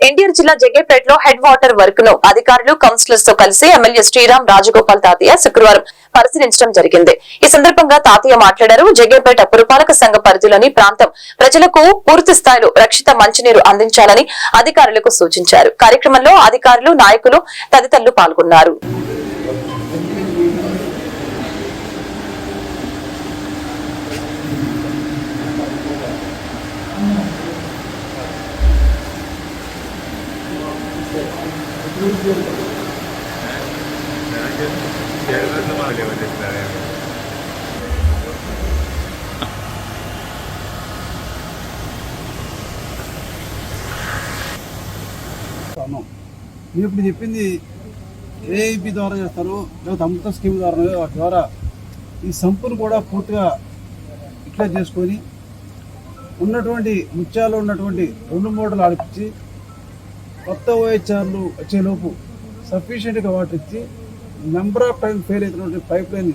ఎన్టీఆర్ జిల్లా జగ్గేపేటలో head water వర్క్ను అధికారులు కౌన్సిలర్స్తో కలిసి ఎమ్మెల్యే శ్రీరామ్ రాజగోపాల్ తాతయ్య శుక్రవారం పరిశీలించడం జరిగింది. ఈ సందర్భంగా తాతయ్య మాట్లాడారు. జగ్గేపేట పురపాలక సంఘ పరిధిలోని ప్రాంతం ప్రజలకు పూర్తి స్థాయిలో రక్షిత మంచినీరు అందించాలని అధికారులకు సూచించారు. కార్యక్రమంలో అధికారులు నాయకులు తదితరులు పాల్గొన్నారు. అన్నాం మీరు ఇప్పుడు చెప్పింది ఏఐపి ద్వారా చేస్తారు లేకపోతే అమృత స్కీమ్ ద్వారా వాటి ద్వారా ఈ సంపును కూడా పూర్తిగా ఇట్లా చేసుకొని ఉన్నటువంటి ముత్యాలు ఉన్నటువంటి రెండు మూటలు ఆడిపించి కొత్త ఓహెచ్ఆర్లు వచ్చేలోపు సఫిషియెంట్గా వాటర్ ఇచ్చి నెంబర్ ఆఫ్ టైం ఫెయిల్ అవుతున్నటువంటి పైప్ లైన్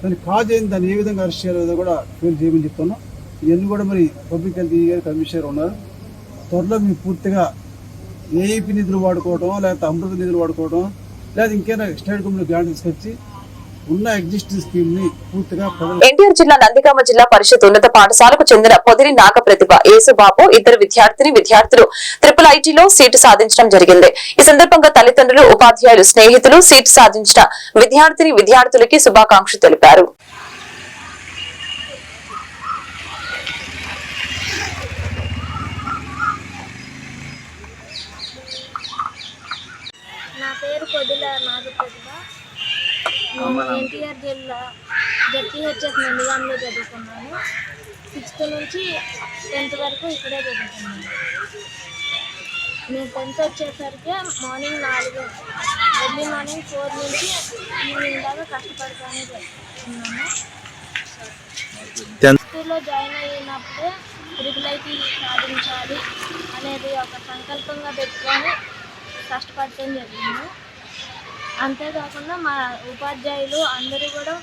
దాన్ని కాజ్ అయింది దాన్ని ఏ విధంగా అరెస్ట్ చేయాలో కూడా ఫెయిల్ చేయమని చెప్తున్నాం. ఇవన్నీ కూడా మరి పబ్లిక్ హెల్త్ ఈ కమిషనర్ ఉన్నారు. త్వరలో మేము పూర్తిగా ఏఐపి నిధులు వాడుకోవడం లేకపోతే అమృత నిధులు వాడుకోవడం లేదా ఇంకేనా స్టేట్ గవర్నమెంట్ గ్రాంట్ తీసుకొచ్చి ఉన్న ఎగ్జిస్టింగ్ స్కీమ్ని పూర్తిగా ఎన్టీఆర్ జిల్లా నందిగామ జిల్లా పరిషత్ ఉన్నత పాఠశాలకు చెందిన పొదిరి నాగ ప్రతిభ యేసుబాబు ఇద్దరు విద్యార్థిని విద్యార్థులు ట్రిపుల్ ఐటీలో సీటు సాధించడం జరిగింది. ఈ సందర్భంగా తల్లిదండ్రులు ఉపాధ్యాయులు స్నేహితులు సీటు సాధించిన విద్యార్థిని విద్యార్థులకి శుభాకాంక్షలు తెలిపారు. జిల్లా జడ్పీహెచ్ఎస్ నందిగాంలో చదువుకున్నాను. సిక్స్త్ నుంచి టెన్త్ వరకు ఇక్కడే చదువుకున్నాను. నేను టెన్త్ వచ్చేసరికి మార్నింగ్ నాలుగు ఎర్లీ మార్నింగ్ ఫోర్ నుంచి ఈవినింగ్ దాకా కష్టపడుతూనే ఉన్నాను స్కూల్లో జాయిన్ అయినప్పుడే ట్రిపుల్ ఐటీ సాధించాలి అనేది ఒక సంకల్పంగా పెట్టుకొని కష్టపడటం జరిగింది అంతేకాకుండా మా ఉపాధ్యాయులు అందరూ కూడా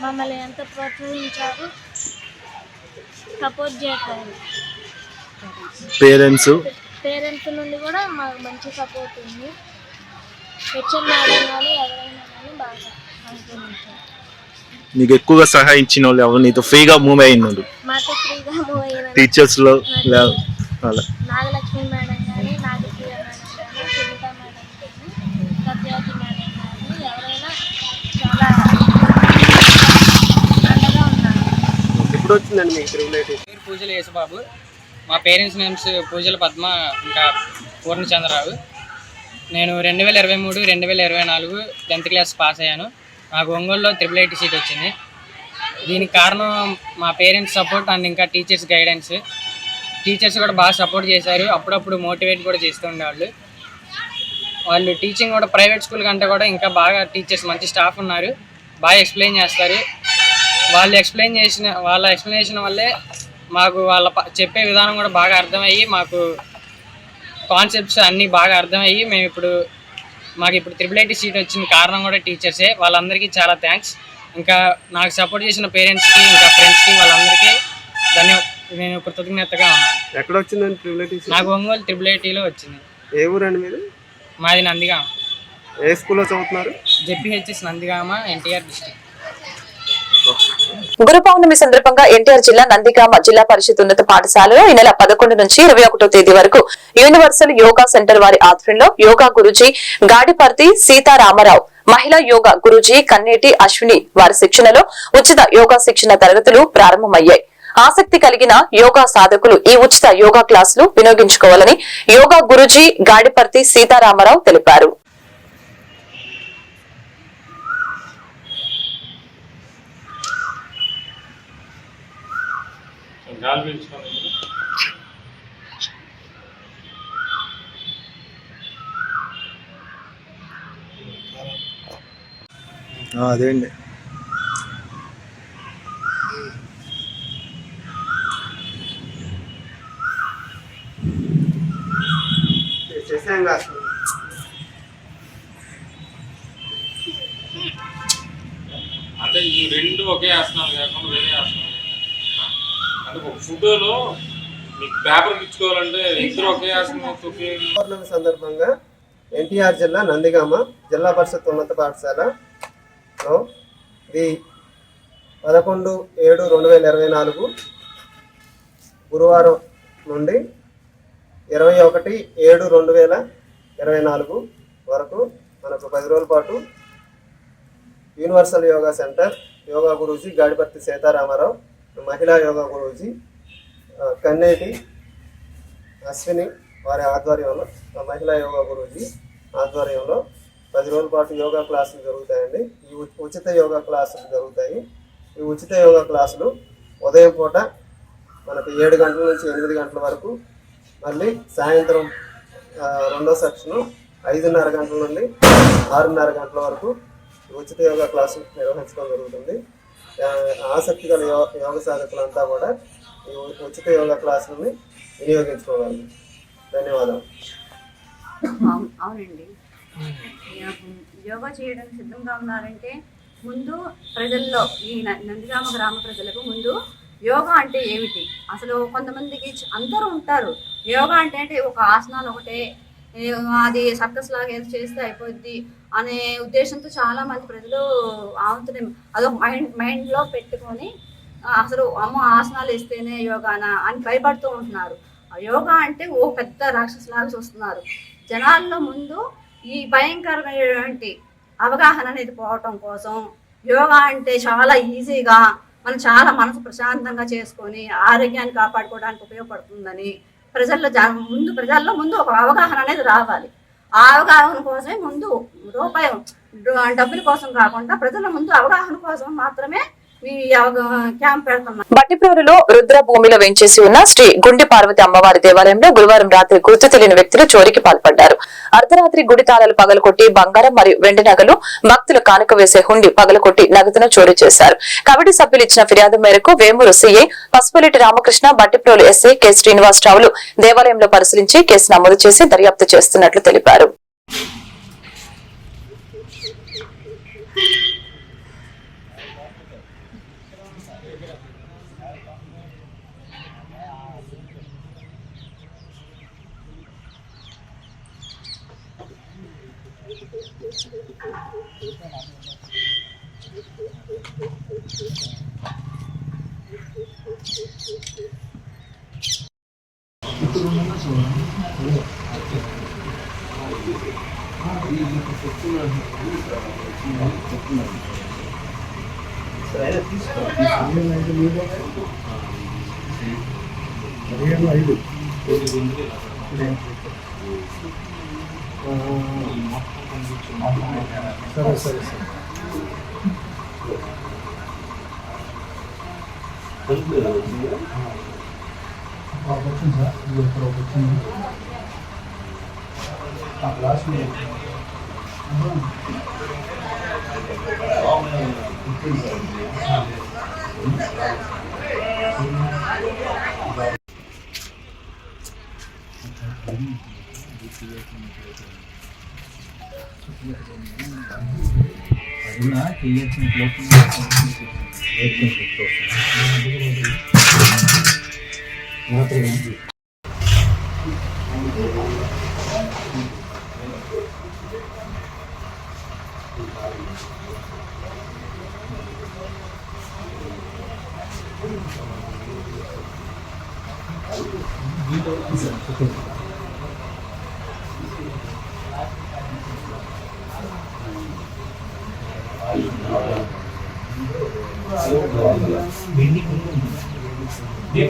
మమ్మల్ని ఎంత ప్రోత్సహించారు. సపోర్ట్ చేశారు పేరెంట్స్? పేరెంట్స్ నుండి కూడా మాకు మంచి సపోర్ట్ ఉంది. హెచ్ఎం మేడం కానీ ఎవరైనా కానీ బాగా నీకు ఎక్కువగా సహాయించిన వాళ్ళు ఎవరు? నీతో ఫ్రీగా మూవ్ అయిన టీచర్స్లో లే- అలా. నాగలక్ష్మి మేడం కానీ నాగప్రియ మేడం కానీ సునీత మేడం కానీ సత్యావతి మేడం కానీ ఎవరైనా చాలా అండగా ఉన్నారు ఎప్పుడు వచ్చిందండి మీకు తిరుగులేటి పేరు యేసుబాబు. మా పేరెంట్స్ నేమ్స్ పూజల పద్మ ఇంకా పూర్ణచంద్రరావు. నేను రెండు వేల ఇరవై మూడు రెండు వేల ఇరవై నాలుగు టెన్త్ క్లాస్ పాస్ అయ్యాను. నాకు ఒంగోలులో ట్రిపుల్ ఐటీ సీట్ వచ్చింది. దీనికి కారణం మా పేరెంట్స్ సపోర్ట్ అండ్ ఇంకా టీచర్స్ గైడెన్స్. టీచర్స్ కూడా బాగా సపోర్ట్ చేశారు. అప్పుడప్పుడు మోటివేట్ కూడా చేస్తూ ఉండేవాళ్ళు. వాళ్ళు టీచింగ్ కూడా ప్రైవేట్ స్కూల్ కంటే కూడా ఇంకా బాగా టీచర్స్ మంచి స్టాఫ్ ఉన్నారు. బాగా ఎక్స్ప్లెయిన్ చేస్తారు. వాళ్ళు ఎక్స్ప్లెయిన్ చేసిన వాళ్ళ ఎక్స్ప్లెనేషన్ వల్లే మాకు వాళ్ళ చెప్పే విధానం కూడా బాగా అర్థమయ్యి మాకు కాన్సెప్ట్స్ అన్నీ బాగా అర్థమయ్యి మేము ఇప్పుడు మాకు ఇప్పుడు త్రిబుల్ ఐటీ సీట్ వచ్చిన కారణం కూడా టీచర్సే వాళ్ళందరికీ చాలా థ్యాంక్స్ ఇంకా నాకు సపోర్ట్ చేసిన పేరెంట్స్కి ఇంకా ఫ్రెండ్స్కి వాళ్ళందరికీ ధన్య నేను కృతజ్ఞతగా ఉన్నాను. ఎక్కడ వచ్చిందండి ట్రిపులేటి నాకు ఒంగోలు త్రిబుల్ ఐటీలో వచ్చింది. ఏ ఊరండి మీరు మాది నందిగామ. ఏ స్కూల్లో చదువుతున్నారు? ZPHS Nandigama NTR district Guru Purnima సందర్భంగా ఎన్టీఆర్ జిల్లా నందిగామ జిల్లా పరిషత్ ఉన్నత పాఠశాలలో ఈ నెల పదకొండు నుంచి ఇరవై ఒకటో తేదీ వరకు యూనివర్సల్ యోగా సెంటర్ వారి ఆధ్వర్యంలో యోగా గురుజీ గాడిపర్తి సీతారామరావు మహిళా యోగా గురుజీ కన్నేటి అశ్విని వారి శిక్షణలో ఉచిత యోగా శిక్షణ తరగతులు ప్రారంభమయ్యాయి. ఆసక్తి కలిగిన యోగా సాధకులు ఈ ఉచిత యోగా క్లాసులు వినియోగించుకోవాలని యోగా గురుజీ గాడిపర్తి సీతారామరావు తెలిపారు. గాలి పీల్చుకోండి అదే అండి. అంటే ఈ రెండు ఒకే ఆసనాలు కాకుండా వేరే ఆసనాలు ఫోటోలో మీకు పేపర్ ఇచ్చుకోవాలంటే ఇద్దరు ఒకే ఆసనం తొక్కి పౌర్ణమి సందర్భంగా ఎన్టీఆర్ జిల్లా నందిగామ జిల్లా పరిషత్ ఉన్నత పాఠశాలలో ఇది పదకొండు ఏడు రెండు వేల ఇరవై నాలుగు గురువారం నుండి ఇరవై ఒకటి ఏడు రెండు వేల ఇరవై నాలుగు వరకు మనకు పది రోజుల పాటు universal yoga centre yoga guruji Gadiparthi Sitaramarao మహిళా యోగా గురూజీ కన్నేటి అశ్విని వారి ఆధ్వర్యంలో ఆ మహిళా యోగా గురూజీ ఆధ్వర్యంలో పది రోజుల పాటు యోగా క్లాసులు జరుగుతాయండి. ఈ ఉచిత యోగా క్లాసులు జరుగుతాయి. ఈ ఉచిత యోగా క్లాసులు ఉదయం పూట మనకు ఏడు గంటల నుంచి ఎనిమిది గంటల వరకు మళ్ళీ సాయంత్రం రెండో సెక్షను ఐదున్నర గంటల నుండి ఆరున్నర గంటల వరకు ఉచిత యోగా క్లాసులు నిర్వహించడం జరుగుతుంది. ఆసక్తి గల యోగ యోగ సాధకులంతా కూడా ఈ ఉచిత యోగా క్లాసులని వినియోగించుకోవాలి. ధన్యవాదాలు. అవునండి. యోగా చేయడం సిద్ధంగా ఉన్నారంటే ముందు ప్రజల్లో ఈ న- నందిగామ గ్రామ ప్రజలకు ముందు యోగా అంటే ఏమిటి? అసలు కొంతమందికి అందరూ ఉంటారు. యోగా అంటే అంటే ఒక ఆసనాలు ఒకటే అది సర్కస్ లాగా ఏదో చేస్తే అయిపోద్ది అనే ఉద్దేశంతో చాలా మంది ప్రజలు ఆవుతున్నాయి అదొక మైండ్ మైండ్లో పెట్టుకొని అసలు అమ్మ ఆసనాలు వేస్తేనే యోగానా అని భయపడుతూ ఉంటున్నారు. ఆ యోగా అంటే ఓ పెద్ద రాక్షసులాగా చూస్తున్నారు. జనాల్లో ముందు ఈ భయంకరమైనటువంటి అవగాహన అనేది పోవటం కోసం యోగా అంటే చాలా ఈజీగా మనం చాలా మనసు ప్రశాంతంగా చేసుకొని ఆరోగ్యాన్ని కాపాడుకోవడానికి ఉపయోగపడుతుందని ప్రజల్లో జ- ముందు ప్రజల్లో ముందు ఒక అవగాహన అనేది రావాలి. ఆ అవగాహన కోసమే ముందు రూపాయి డబ్బుల కోసం కాకుండా ప్రజల ముందు అవగాహన కోసం మాత్రమే బట్టిప్రోలులో రుద్ర భూమిలో వెంచేసి ఉన్న శ్రీ గుండి పార్వతి అమ్మవారి దేవాలయంలో గురువారం రాత్రి గుర్తు తెలియని వ్యక్తులు చోరీకి పాల్పడ్డారు. అర్ధరాత్రి గుడి తాళాలు పగలకొట్టి బంగారం మరియు వెండి నగలు భక్తులు కానుక వేసే హుండి పగలకొట్టి నగదును చోరీ చేశారు. కమిటీ సభ్యులు ఇచ్చిన ఫిర్యాదు మేరకు Vemuru CI Pasupuleti Ramakrishna Bhattiprolu SI K శ్రీనివాసరావులు దేవాలయంలో పరిశీలించి కేసు నమోదు చేసి దర్యాప్తు చేస్తున్నట్లు తెలిపారు. అరుణ చేయాల్సిన నేర్చుకుంటూ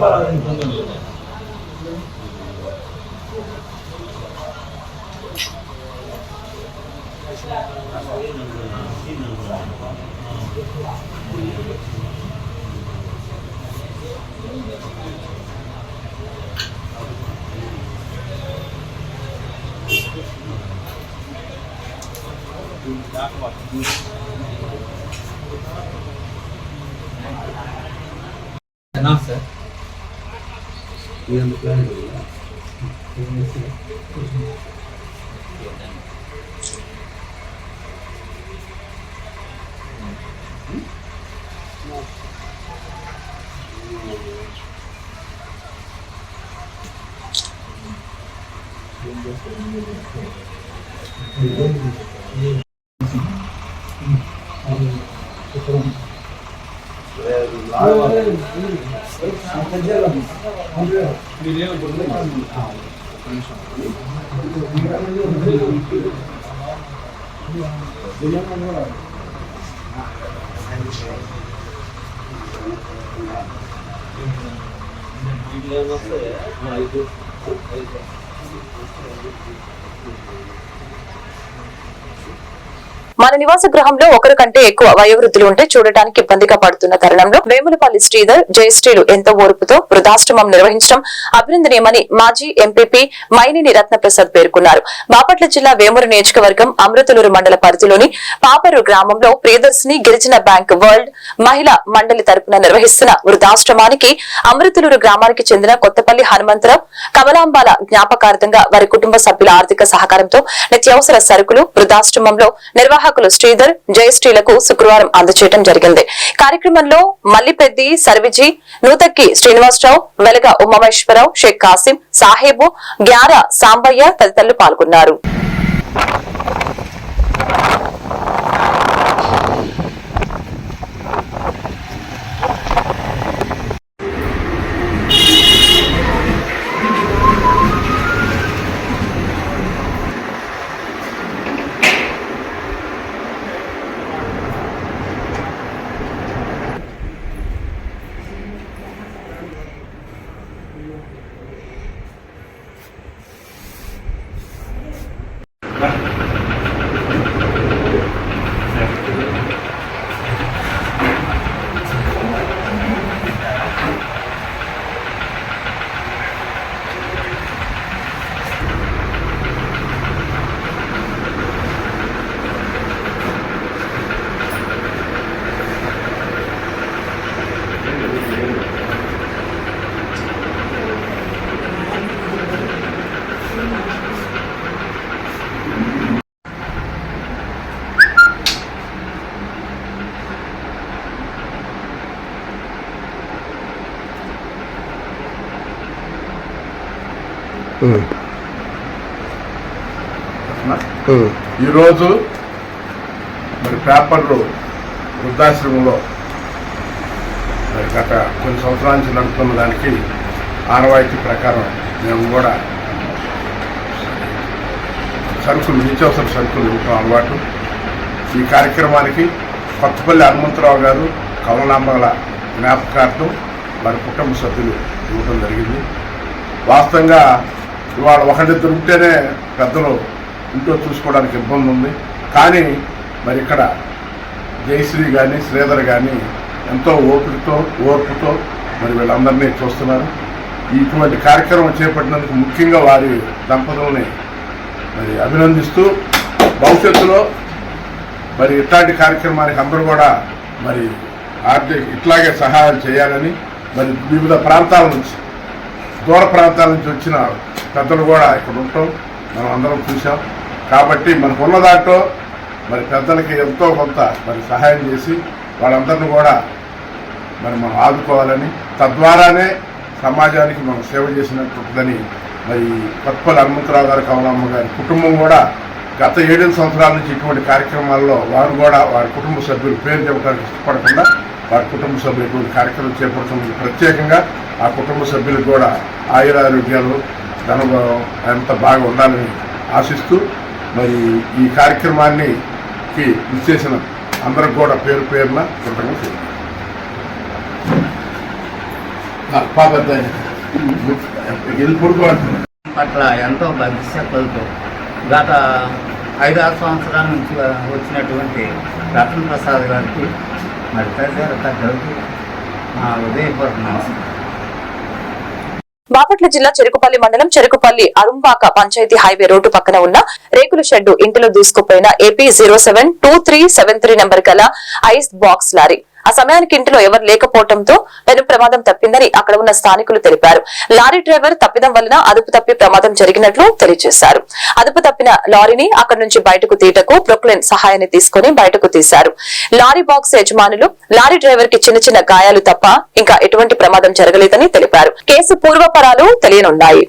கண்டிப்பாக அதை கொண்டு வந்துருக்கோம் Thank you. yang bukan Thank you. 이거 왔어요. 아 이거. మన నివాస గృహంలో ఒకరు కంటే ఎక్కువ వయోవృద్ధులు ఉంటే చూడటానికి ఇబ్బందిగా పడుతున్న తరుణంలో వేములపల్లి శ్రీధర్ జయశ్రీలు ఎంతో ఓర్పుతో వృద్ధాశ్రమం నిర్వహించడం అభినందనీయమని మాజీ ఎంపీపీ మైనిని రత్నప్రసాద్ పేర్కొన్నారు. బాపట్ల జిల్లా వేమూరు నియోజకవర్గం అమృతలూరు మండల పరిధిలోని పాపరు గ్రామంలో ప్రియదర్శిని గిరిజన బ్యాంక్ వరల్డ్ మహిళా మండలి తరపున నిర్వహిస్తున్న వృద్ధాశ్రమానికి అమృతలూరు గ్రామానికి చెందిన కొత్తపల్లి హనుమంతరావు కమలాంబాల జ్ఞాపకార్థంగా వారి కుటుంబ సభ్యుల ఆర్థిక సహకారంతో నిత్యావసర సరుకులు వృద్ధాశ్రమంలో నిర్వాహకులు శ్రీధర్ జయశ్రీలకు శుక్రవారం అందచేయడం జరిగింది. కార్యక్రమంలో మల్లిపెద్ది సర్విజీ నూతక్కి శ్రీనివాసరావు వెలగ ఉమామేశ్వరరావు షేక్ కాసిం సాహేబు గ్యార సాంబయ్య తదితరులు పాల్గొన్నారు. ఈరోజు మరి పేపర్లు వృద్ధాశ్రమంలో మరి గత కొన్ని సంవత్సరాల నుంచి నడుపుతున్న దానికి ఆనవాయితీ ప్రకారం మేము కూడా సరుకులు నిత్యావసర సరుకులు ఇవ్వటం అలవాటు. ఈ కార్యక్రమానికి కొత్తపల్లి హనుమంతరావు గారు కమలాంబల జ్ఞాపకార్థం వారి కుటుంబ సభ్యులు ఇవ్వటం జరిగింది. వాస్తవంగా ఇవాళ ఒకరిద్దరు ఉంటేనే పెద్దలు ఇంట్లో చూసుకోవడానికి ఇబ్బంది ఉంది. కానీ మరి ఇక్కడ జయశ్రీ కానీ శ్రీధర్ కానీ ఎంతో ఓపికతో ఓర్పుతో మరి వీళ్ళందరినీ చూస్తున్నారు. ఇటువంటి కార్యక్రమం చేపట్టినందుకు ముఖ్యంగా వారి దంపతుల్ని మరి అభినందిస్తూ భవిష్యత్తులో మరి ఇట్లాంటి కార్యక్రమానికి అందరూ కూడా మరి ఆర్థిక ఇట్లాగే సహాయం చేయాలని మరి వివిధ ప్రాంతాల నుంచి దూర ప్రాంతాల నుంచి వచ్చిన పెద్దలు కూడా ఇక్కడ ఉంటాం. మనం అందరం చూసాం కాబట్టి మనకు ఉన్న దాంట్లో మరి పెద్దలకి ఎంతో కొంత మరి సహాయం చేసి వాళ్ళందరిని కూడా మరి మనం ఆదుకోవాలని తద్వారానే సమాజానికి మనం సేవ చేసినట్టుంటుందని మరి కొత్తపల్లి హనుమంతరావు గారు కమలమ్మ గారి కుటుంబం కూడా గత ఏడెనిమిది సంవత్సరాల నుంచి ఇటువంటి కార్యక్రమాల్లో వారు కూడా వారి కుటుంబ సభ్యులు పేరు చెప్పడానికి ఇష్టపడకుండా వారి కుటుంబ సభ్యులు ఇటువంటి కార్యక్రమం చేపడుతుంది ప్రత్యేకంగా ఆ కుటుంబ సభ్యులకు కూడా ఆయురారోగ్యాలు ధనభావం అంత బాగా ఉండాలని ఆశిస్తూ మరి ఈ కార్యక్రమాన్ని కి ఇచ్చేసిన అందరికి కూడా పేరు పేరున కృతజ్ఞత పట్ల ఎంతో భవిష్యత్తులతో గత ఐదారు సంవత్సరాల నుంచి వచ్చినటువంటి రతన్ ప్రసాద్ గారికి మరి తదితర పెద్దలకి ఉదయపూర్వక నమస్కారం. బాపట్ల జిల్లా చెరుకుపల్లి మండలం చెరుకుపల్లి అరుంపాక పంచాయతీ హైవే రోడ్డు పక్కన ఉన్న రేకుల షెడ్డు ఇంటిలో దూసుకుపోయిన AP zero seven two three seven three number గల ఐస్ బాక్స్ లారీ. ఆ సమయానికి ఇంటిలో ఎవరు లేకపోవడంతో పెను ప్రమాదం తప్పిందని అక్కడ ఉన్న స్థానికులు తెలిపారు. లారీ డ్రైవర్ తప్పిదం వలన అదుపు తప్పి ప్రమాదం జరిగినట్లు తెలియజేశారు. అదుపు తప్పిన లారీని అక్కడి నుంచి బయటకు తీయటకు ప్రొక్లెన్ సహాయాన్ని తీసుకుని బయటకు తీశారు. లారీ బాక్స్ యజమానులు లారీ డ్రైవర్కి చిన్న చిన్న గాయాలు తప్ప ఇంకా ఎటువంటి ప్రమాదం జరగలేదని తెలిపారు. కేసు పూర్వపరాలు తెలియనున్నాయి.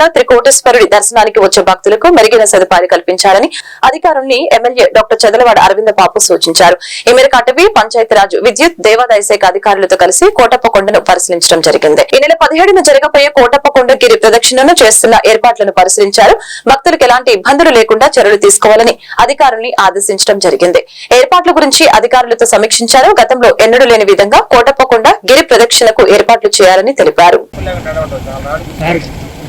కోటప్పకొండ త్రికోటేశ్వరుడి దర్శనానికి వచ్చే భక్తులకు మెరుగైన సదుపాయాలు కల్పించాలని అధికారుల్ని ఎమ్మెల్యే డాక్టర్ చదలవాడ అరవింద బాబు సూచించారు. ఈ మేరకు అటవీ పంచాయతీరాజ్ విద్యుత్ దేవాదాయ శాఖ అధికారులతో కలిసి కోటప్పకొండను పరిశీలించడం జరిగింది. ఈ నెల పదిహేడున జరగబోయే కోటప్పకొండ గిరి ప్రదక్షిణను చేస్తున్న ఏర్పాట్లను పరిశీలించారు. భక్తులకు ఎలాంటి ఇబ్బందులు లేకుండా చర్యలు తీసుకోవాలని అధికారుల్ని ఆదేశించడం జరిగింది. ఏర్పాట్ల గురించి అధికారులతో సమీక్షించారు. గతంలో ఎన్నడూ లేని విధంగా కోటప్పకొండ గిరి ప్రదక్షిణకు ఏర్పాట్లు చేయాలని తెలిపారు.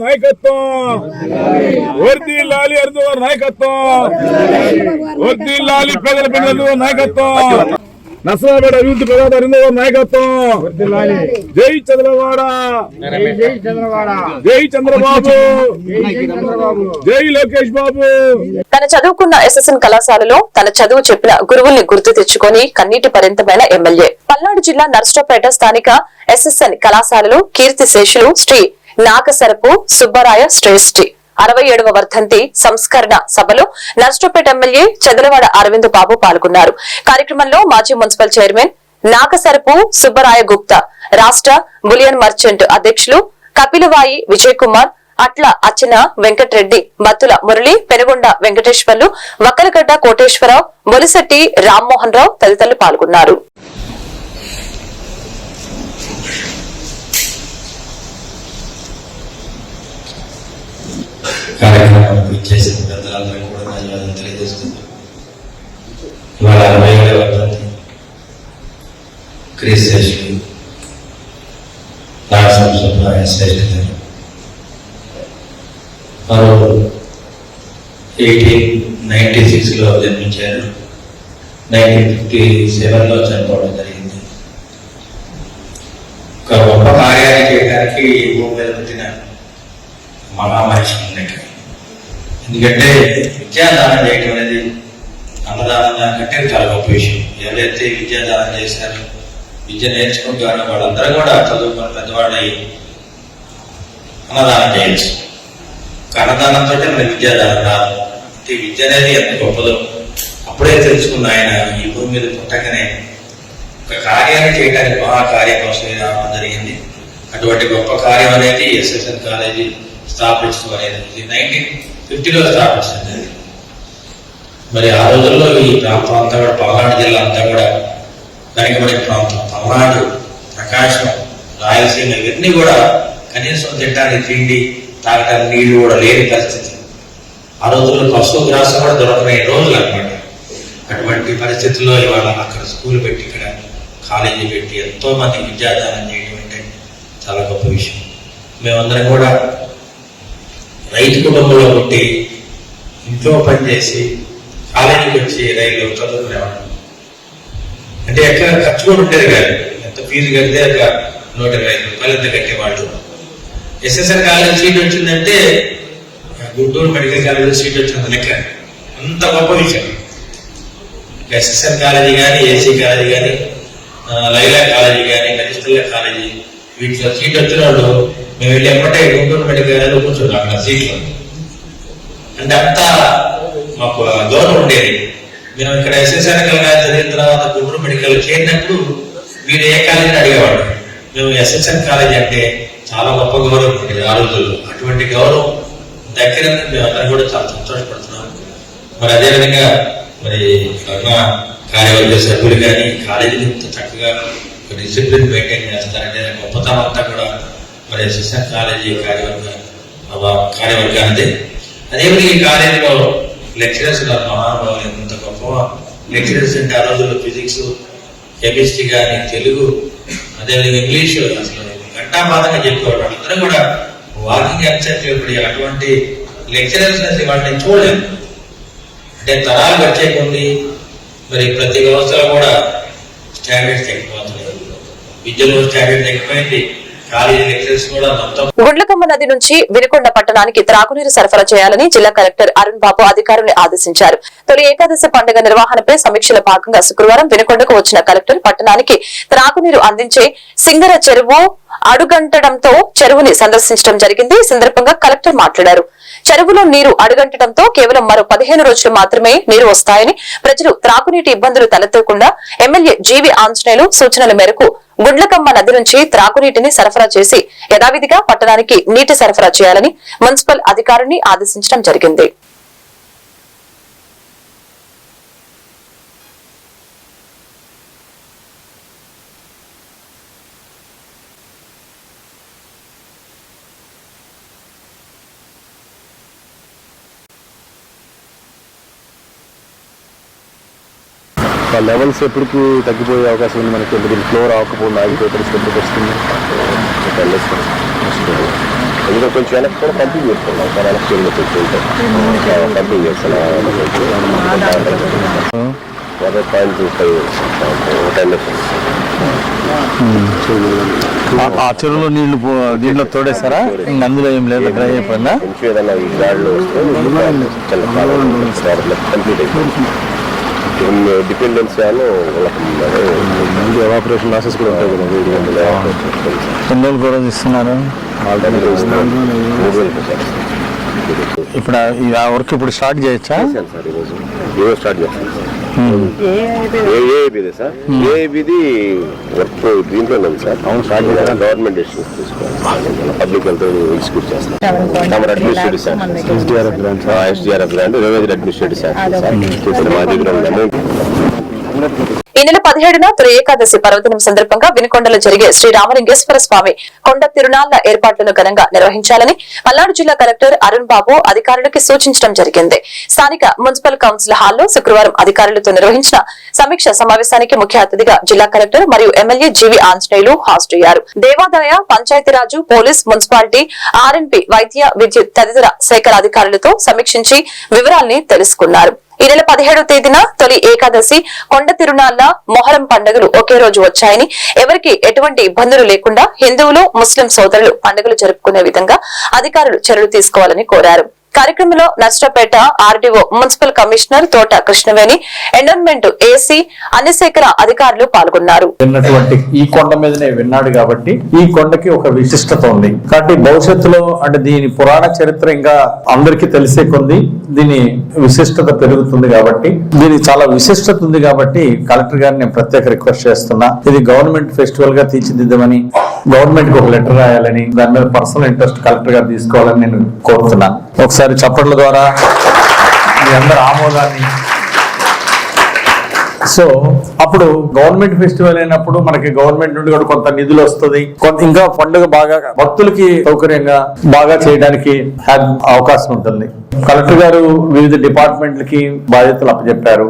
నాయకత్వం వర్ది లాలి అరుదవారి నాయకత్వం వర్ది లాలి ప్రజల పిల్లలు నాయకత్వం నసరాబేడ అభివృద్ధి ప్రదాత అరుందవారి నాయకత్వం. జై చంద్రవాడ జై చంద్రబాబు. జై లోకేష్ బాబు. తన చదువుకున్న ఎస్ఎస్ఎన్ కళాశాలలో తన చదువు చెప్పిన గురువుల్ని గుర్తు తెచ్చుకొని కన్నీటి పర్యంతమైన ఎమ్మెల్యే. పల్నాడు జిల్లా నర్సరావుపేట స్థానిక ఎస్ఎస్ఎన్ కళాశాలలో కీర్తి శేషులు శ్రీ నాగసరపు సుబ్బరాయ శ్రేష్ఠి. అరవై ఏడవ వర్ధంతి సంస్కరణ సభలో నర్సరావుపేట ఎమ్మెల్యే చదలవాడ అరవింద్ బాబు పాల్గొన్నారు. కార్యక్రమంలో మాజీ మున్సిపల్ చైర్మన్ నాగసరపు సుబ్బరాయ గుప్తా రాష్ట్ర బులియన్ మర్చెంట్ అధ్యక్షులు కపిలవాయి విజయ్ కుమార్ అట్ల అచ్చన వెంకటరెడ్డి మత్తుల మురళి పెనుగొండ వెంకటేశ్వర్లు వక్కలగడ్డ కోటేశ్వరరావు బొలిశెట్టి రామ్మోహన్ రావు తదితరులు పాల్గొన్నారు. కార్యక్రమానికి ఇచ్చేసిన పెద్దలందరికీ కూడా ధన్యవాదాలు తెలియజేస్తుంది ఇవాళ అరవై ఏడవ వర్ధంతి క్రీస్ శేషులు రాష్ట్రం సుబ్రాయ శ్రేష్ఠ గారు వారు ఎయిటీన్ నైంటీ సిక్స్లో జన్మించారు నైన్టీన్ ఫిఫ్టీ సెవెన్లో చనిపోవడం జరిగింది. ఒక గొప్ప కార్యాన్ని చేయడానికి ఈ భూమి మీద పుట్టిన మహామనిషి ఉన్నట్టు ఎందుకంటే విద్యాదానం చేయటం అనేది అన్నదానం దానికంటే చాలా గొప్ప విషయం. ఎవరైతే విద్యాదానం చేశారో విద్య నేర్చుకుంటారో వాళ్ళందరూ కూడా చదువుకుని పెద్దవాళ్ళై అన్నదానం చేయొచ్చు. అన్నదానంతో మన విద్యాదానం రాదు. అంటే విద్య అనేది ఎంత గొప్పదో అప్పుడే తెలుసుకున్న ఆయన ఈ భూమి మీద పుట్టగానే ఒక కార్యాన్ని చేయడానికి మహాకార్యం అవసరం జరిగింది. అటువంటి గొప్ప కార్యం అనేది ఎస్ఎస్ఎన్ కాలేజీ స్థాపించడం అనేది నైన్టీన్ ఫిఫ్టీలో స్థాపించింది. మరి ఆ రోజుల్లో ఈ ప్రాంతం అంతా కూడా పల్నాడు జిల్లా అంతా కూడా వెనకబడే ప్రాంతం. పల్నాడు ప్రకాశం రాయలసీమ ఇవన్నీ కూడా కనీసం తింటానికి తిండి తాగడానికి నీళ్ళు కూడా లేని పరిస్థితి. ఆ రోజుల్లో పశువు గ్రాసం కూడా దొరకనే రోజులు అనమాట అటువంటి పరిస్థితుల్లో ఇవాళ అక్కడ స్కూల్ పెట్టి ఇక్కడ కాలేజీ పెట్టి ఎంతో మంది విద్యాదానం చేయడం అంటే చాలా గొప్ప విషయం. మేమందరం కూడా రైతు కుటుంబంలో పుట్టి ఇంట్లో పనిచేసి కాలేజీకి వచ్చి రైలు చదువుకునేవాడు. అంటే ఎక్కడ ఖర్చు కూడా ఉండేది కాదు. ఎంత ఫీజు కడితే ఒక నూట ఇరవై ఐదు రూపాయలు ఎంత కట్టేవాళ్ళు. ఎస్ఎస్ఆర్ కాలేజ్ సీట్ వచ్చిందంటే గుంటూరు మెడికల్ కాలేజ్ సీట్ వచ్చింది లెక్క. అంత గొప్ప విషయం. ఎస్ఎస్ఆర్ కాలేజీ కానీ ఏసీ కాలేజీ కానీ లైలా కాలేజీ కానీ కనిష్టల్ల కాలేజీ వీటిలో సీట్ వచ్చిన వాళ్ళు మేము వెళ్ళి ఎమ్మటే గుంటూరు మెడికల్ కాలేజ్ కూర్చున్నాం అక్కడ సీట్లో అంటే అంతా మాకు గౌరవం ఉండేది. మేము ఇక్కడ ఎస్ఎస్ఎన్ఎల్ కాలేజ్ చదివిన తర్వాత గుంటూరు మెడికల్ చేరినప్పుడు మీరు ఏ కాలేజీని అడిగేవాడు మేము ఎస్ఎస్ఎన్ కాలేజీ అంటే చాలా గొప్ప గౌరవం ఉండేది ఆ రోజుల్లో. అటువంటి గౌరవం దగ్గర మేము అందరం కూడా చాలా సంతోషపడుతున్నాం. మరి అదేవిధంగా మరి కరుణ కార్యవర్గ సభ్యులు కానీ కాలేజీని చక్కగా డిసిప్లిన్ మెయింటైన్ చేస్తారంటే గొప్పతనం అంతా కూడా మరి ఎస్ఎస్ఎన్ కాలేజీ కార్యవర్గ కార్యవర్గానిది. కార్యవర్గానిదే అదేవిధంగా ఈ కాలేజీలో లెక్చరర్స్ గారు మహానుభావులు ఎంత గొప్ప లెక్చరర్స్ అంటే ఆ రోజుల్లో ఫిజిక్స్ కెమిస్ట్రీ కానీ తెలుగు అదేవిధంగా ఇంగ్లీష్ అసలు ఘంటాపాతంగా చెప్పేవాడు అందరూ కూడా వాకింగ్ ఎక్సెప్ట్ అటువంటి లెక్చరర్స్ అసలు చూడలేదు అంటే తరాలు వచ్చే మరి ప్రతి వ్యవస్థలో కూడా స్టాండర్డ్స్ తగ్గిపోతున్నాయి విద్యలో స్టాండర్డ్ తగ్గిపోయింది గుండ్లకమ్మ నది నుంచి వినుకొండ పట్టణానికి త్రాగునీరు సరఫరా చేయాలని జిల్లా కలెక్టర్ అరుణ్ బాబు అధికారులను ఆదేశించారు. తొలి ఏకాదశి పండుగ నిర్వహణపై సమీక్షల భాగంగా శుక్రవారం వినుకొండకు వచ్చిన కలెక్టర్ పట్టణానికి త్రాగునీరు అందించే సింగర చెరువు అడుగంటడంతో చెరువుని సందర్శించడం జరిగింది. ఈ సందర్భంగా కలెక్టర్ మాట్లాడారు. చెరువులో నీరు అడుగంటడంతో కేవలం మరో పదిహేను రోజులు మాత్రమే నీరు వస్తాయని ప్రజలు త్రాగునీటి ఇబ్బందులు తలెత్తకుండా ఎమ్మెల్యే జీవి ఆంజనేయులు సూచనల మేరకు గుండ్లకమ్మ నది నుంచి త్రాగునీటిని సరఫరా చేసి యథావిధిగా పట్టణానికి నీటి సరఫరా చేయాలని మున్సిపల్ అధికారిని ఆదేశించడం జరిగింది. లెవెల్స్ ఎప్పటికి తగ్గిపోయే అవకాశం ఉంది మనకి. ఎందుకంటే ఫ్లోర్ ఆకపోవడం ఆగిపోయే పరిస్థితి ఎప్పటికి వస్తుంది ఎందుకంటే కొంచెం వెనక్కి కూడా కంటిన్యూ చేస్తున్నాం. సార్ వెనక్కి చేస్తున్నాం. పాయింట్ టూ ఫైవ్ టెన్ ఆ చెరువులో నీళ్ళు దీంట్లో తోడేస్తారా ఇంక అందులో ఏం లేదు డ్రై అయిపోయిందా కొంచెం ఏదైనా ఈ గాడిలో వస్తే కంప్లీట్ అయిపోయింది డిపెండెన్స్ ఎవాపరేషన్ లాసెస్ కూడా ఉంటాయి కదా వేడి గంటలు ఎన్ని రోజులు కూడా ఇస్తున్నారు? ఇప్పుడు ఆ- వర్క్ ఇప్పుడు స్టార్ట్ చేయొచ్చా? చేశాను సార్ ఈరోజు ఈరోజు స్టార్ట్ చేస్తాను ఏఏబిదే సార్? ఏఏబిది వర్క్ దీంట్లో ఉంది సార్. అవును స్టార్ట్ చేయాలి గవర్నమెంట్ పబ్లిక్ హెల్త్ ఎగ్జిక్యూట్ చేస్తాం. మన administrative sir SDRF grant SDRF grant revenue administrative sir చేసిన మా దగ్గర ఉంది ఈ నెల పదిహేడున తొలి ఏకాదశి పర్వదినం సందర్భంగా వినుకొండలో జరిగే శ్రీ రామలింగేశ్వర స్వామి కొండ తిరునాళ్ళ ఏర్పాట్లను ఘనంగా నిర్వహించాలని పల్నాడు జిల్లా కలెక్టర్ అరుణ్ బాబు అధికారులకు సూచించడం జరిగింది. స్థానిక మున్సిపల్ కౌన్సిల్ హాల్లో శుక్రవారం అధికారులతో నిర్వహించిన సమీక్ష సమావేశానికి ముఖ్య అతిథిగా జిల్లా కలెక్టర్ మరియు ఎమ్మెల్యే జీవి ఆంజనేయులు హాజరయ్యారు దేవాదాయ పంచాయతీరాజు పోలీస్ మున్సిపాలిటీ ఆర్ఎన్పి వైద్య విద్యుత్ తదితర శాఖల అధికారులతో సమీక్షించి వివరాల్ని తెలుసుకున్నారు. ఈ నెల పదిహేడవ తేదీన తొలి ఏకాదశి కొండ తిరునాళ్ళ మొహరం పండుగలు ఒకే రోజు వచ్చాయని ఎవరికి ఎటువంటి ఇబ్బందులు లేకుండా హిందువులు ముస్లిం సోదరులు పండుగలు జరుపుకునే విధంగా అధికారులు చర్యలు తీసుకోవాలని కోరారు. కార్యక్రమంలో నష్టపేట ఆర్డీఓ మున్సిపల్ కమిషనర్ తోట కృష్ణవేణి ఎండోన్మెంట్ ఏసీ అన్ని శాఖల అధికారులు పాల్గొన్నారు. విన్నటువంటి ఈ కొండ మీదనే విన్నాడు కాబట్టి ఈ కొండకి ఒక విశిష్టత ఉంది. కాబట్టి భవిష్యత్తులో అంటే దీని పురాణ చరిత్ర ఇంకా అందరికీ తెలిసే కొంది దీని విశిష్టత పెరుగుతుంది కాబట్టి దీనికి చాలా విశిష్టత ఉంది కాబట్టి కలెక్టర్ గారిని నేను ప్రత్యేక రిక్వెస్ట్ చేస్తున్నా. ఇది గవర్నమెంట్ ఫెస్టివల్గా తీర్చిదిద్దామని గవర్నమెంట్కి ఒక లెటర్ రాయాలని దాని మీద పర్సనల్ ఇంట్రెస్ట్ కలెక్టర్ గారు తీసుకోవాలని నేను కోరుతున్నా. ఒకసారి చప్పట్ల ద్వారా మీ అందరి ఆమోదాన్ని. సో అప్పుడు గవర్నమెంట్ ఫెస్టివల్ అయినప్పుడు మనకి గవర్నమెంట్ నుండి కూడా కొంత నిధులు వస్తుంది. కొంత ఇంకా పండుగ బాగా భక్తులకి సౌకర్యంగా బాగా చేయడానికి అవకాశం ఉంటుంది. కలెక్టర్ గారు వివిధ డిపార్ట్మెంట్లకి బాధ్యతలు అప్పచెప్పారు.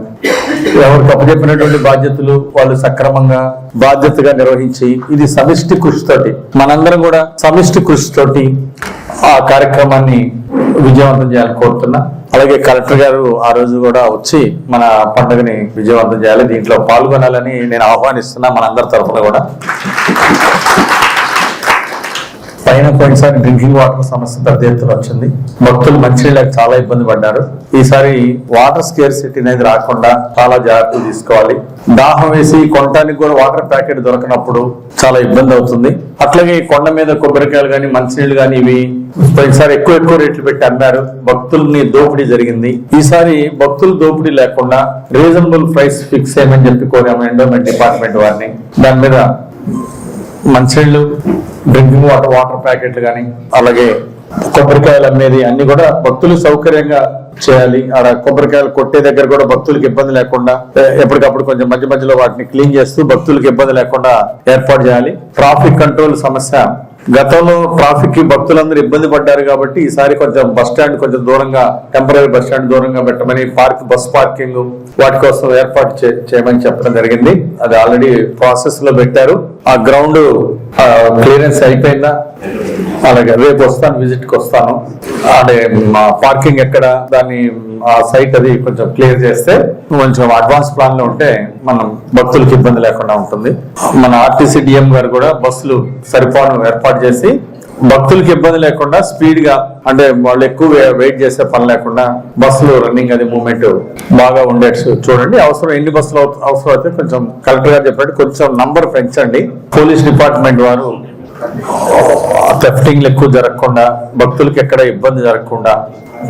ఎవరికి అప్పచెప్పినటువంటి బాధ్యతలు వాళ్ళు సక్రమంగా బాధ్యతగా నిర్వహించి ఇది సమిష్టి కృషితోటి మనందరం కూడా సమిష్టి కృషితోటి ఆ కార్యక్రమాన్ని విజయవంతం చేయాలని కోరుతున్నా. అలాగే కలెక్టర్ గారు ఆ రోజు కూడా వచ్చి మన పండుగని విజయవంతం చేయాలి దీంట్లో పాల్గొనాలని నేను ఆహ్వానిస్తున్నా మనందరి తరఫున కూడా. పైన పోయినసారి డ్రింకింగ్ వాటర్ సమస్య పెద్ద ఎత్తున వచ్చింది. భక్తులు మంచినీళ్ళకి చాలా ఇబ్బంది పడ్డారు. ఈసారి వాటర్ స్కేర్ సిటీ అనేది రాకుండా చాలా జాగ్రత్తలు తీసుకోవాలి. దాహం వేసి కొనడానికి కూడా వాటర్ ప్యాకెట్ దొరకనప్పుడు చాలా ఇబ్బంది అవుతుంది. అట్లాగే కొండ మీద కొబ్బరికాయలు కానీ మంచినీళ్ళు కానీ ఇవి పోయినసారి ఎక్కువ ఎక్కువ రేట్లు పెట్టి అమ్మారు. భక్తుల్ని దోపిడీ జరిగింది. ఈసారి భక్తులు దోపిడీ లేకుండా రీజనబుల్ ప్రైస్ ఫిక్స్ చేయమని చెప్పి కోరాము ఎండోమెంట్ డిపార్ట్మెంట్ వారిని. దాని మీద మంచినీళ్ళు డ్రింకింగ్ వాటర్ వాటర్ ప్యాకెట్లు కానీ అలాగే కొబ్బరికాయలు అమ్మేది అన్ని కూడా భక్తులు సౌకర్యంగా చేయాలి. ఆడ కొబ్బరికాయలు కొట్టే దగ్గర కూడా భక్తులకు ఇబ్బంది లేకుండా ఎప్పటికప్పుడు కొంచెం మధ్య మధ్యలో వాటిని క్లీన్ చేస్తూ భక్తులకు ఇబ్బంది లేకుండా ఏర్పాటు చేయాలి. ట్రాఫిక్ కంట్రోల్ సమస్య. గతంలో ట్రాఫిక్కి భక్తులందరూ ఇబ్బంది పడ్డారు కాబట్టి ఈసారి కొంచెం బస్ స్టాండ్ కొంచెం దూరంగా టెంపరీ బస్ స్టాండ్ దూరంగా పెట్టమని పార్క్ బస్ పార్కింగ్ వాటి కోసం ఏర్పాటు చే- చేయమని చెప్పడం జరిగింది. అది ఆల్రెడీ ప్రాసెస్లో పెట్టారు. ఆ గ్రౌండ్ క్లియరెన్స్ అయిపోయిందా? అలాగే రేపు వస్తాను విజిట్కి వస్తాను. అదే మా పార్కింగ్ ఎక్కడ దాన్ని ఆ సైట్ అది కొంచెం క్లియర్ చేస్తే కొంచెం అడ్వాన్స్ ప్లాన్లో ఉంటే మనం భక్తులకు ఇబ్బంది లేకుండా ఉంటుంది. మన ఆర్టీసీ డిఎం గారు కూడా బస్సులు సరిపోను ఏర్పాటు చేసి భక్తులకు ఇబ్బంది లేకుండా స్పీడ్గా అంటే వాళ్ళు ఎక్కువ వెయిట్ చేసే పని లేకుండా బస్సులు రన్నింగ్ అది మూమెంట్ బాగా ఉండేట్టు చూడండి. అవసరం ఎన్ని బస్సులు అవసరం అయితే కొంచెం కలెక్టర్ గారు చెప్పినట్టు కొంచెం నంబర్ పెంచండి. పోలీస్ డిపార్ట్మెంట్ వారు థెఫ్టింగ్లు ఎక్కువ జరగకుండా భక్తులకు ఎక్కడ ఇబ్బంది జరగకుండా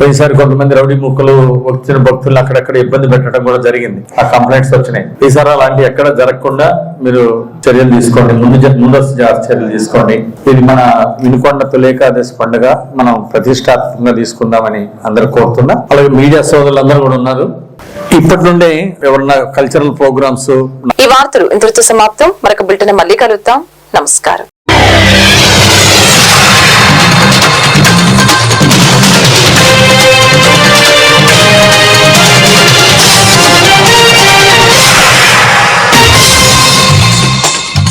ఈసారి కొంతమంది రౌడీ ముక్కలు వచ్చిన భక్తులను అక్కడక్కడ ఇబ్బంది పెట్టడం కూడా జరిగింది. ఆ కంప్లైంట్స్ వచ్చినాయి. ఈసారి అలాంటి ఎక్కడ జరగకుండా మీరు చర్యలు తీసుకోండి. ముందు జ- ముందస్తు జాగ్రత్త చర్యలు తీసుకోండి. ఇది మన వినుకొండ తొలేకాదశి పండుగ మనం ప్రతిష్టాత్మకంగా తీసుకుందామని అందరు కోరుతున్నా. అలాగే మీడియా సోదరులందరూ కూడా ఉన్నారు. ఇప్పటి నుండే ఎవరన్నా కల్చరల్ ప్రోగ్రామ్స్ ఈ వార్తలు ఇంతటితో సమాప్తం. మరొక బులెటిన్ మళ్ళీ కలుగుతాం నమస్కారం.